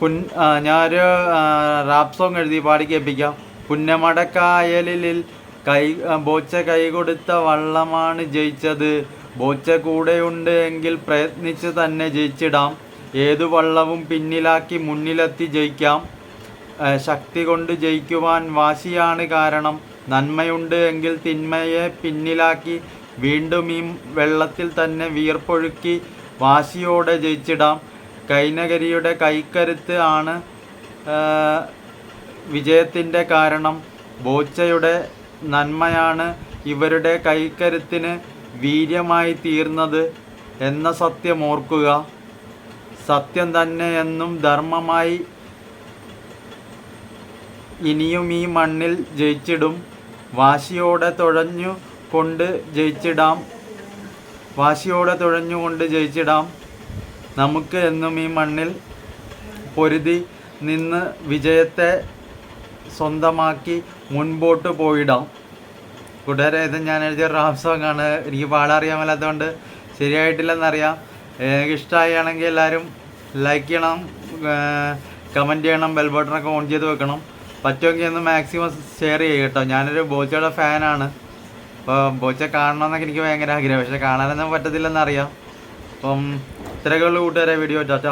പുൻ ഞാനൊരു rap song എഴുതി പാടി കേൾപ്പിക്കാം പുന്നമടക്കായലിൽ കൈ ബോച്ച കൈ കൊടുത്ത വള്ളമാണ് ജയിച്ചത്. ബോച്ച കൂടെയുണ്ട് എങ്കിൽ പ്രയത്നിച്ച് തന്നെ ജയിച്ചിടാം. ഏതു വള്ളവും പിന്നിലാക്കി മുന്നിലെത്തി ജയിക്കാം. ശക്തി കൊണ്ട് ജയിക്കുവാൻ വാശിയാണ് കാരണം. നന്മയുണ്ട് എങ്കിൽ തിന്മയെ പിന്നിലാക്കി വീണ്ടും ഈ വെള്ളത്തിൽ തന്നെ വിയർപ്പൊഴുക്കി വാശിയോടെ ജയിച്ചിടാം. കൈനകരിയുടെ കൈക്കരുത്ത് ആണ് വിജയത്തിന്റെ കാരണം. ബോച്ചയുടെ നന്മയാണ് ഇവരുടെ കൈക്കരുത്തിന് വീര്യമായി തീർന്നത് എന്ന സത്യം ഓർക്കുക. സത്യം തന്നെ എന്നും ധർമ്മമായി ഇനിയും ഈ മണ്ണിൽ ജയിച്ചിടും. വാശിയോടെ തുഴഞ്ഞു കൊണ്ട് ജയിച്ചിടാം. വാശിയോടെ തുഴഞ്ഞുകൊണ്ട് ജയിച്ചിടാം. നമുക്ക് എന്നും ഈ മണ്ണിൽ പൊരുതി നിന്ന് വിജയത്തെ സ്വന്തമാക്കി മുൻപോട്ട് പോയിടാം. കൂട്ടുകാരെ ഇത് ഞാൻ എഴുതിയ റാപ് സോങ് ആണ് എനിക്ക് പാടാറിയാൻ മേലാത്തതുകൊണ്ട് ശരിയായിട്ടില്ലെന്നറിയാം. എനിക്ക് ഇഷ്ടമായാണെങ്കിൽ എല്ലാവരും ലൈക്ക് ചെയ്യണം. കമന്റ് ചെയ്യണം. ബെൽ ബട്ടണൊക്കെ ഓൺ ചെയ്ത് വെക്കണം. പറ്റുമെങ്കിൽ ഒന്ന് മാക്സിമം ഷെയർ ചെയ്യുക കേട്ടോ. ഞാനൊരു ബോച്ചയുടെ ഫാനാണ് അപ്പോൾ ബോച്ച കാണണമെന്നൊക്കെ എനിക്ക് ഭയങ്കര ആഗ്രഹം. പക്ഷേ കാണാനൊന്നും പറ്റത്തില്ലെന്നറിയാം. അപ്പം ഇത്രയൊക്കെ ഉള്ളൂ കൂട്ടുകാരെ വീഡിയോ ടാറ്റ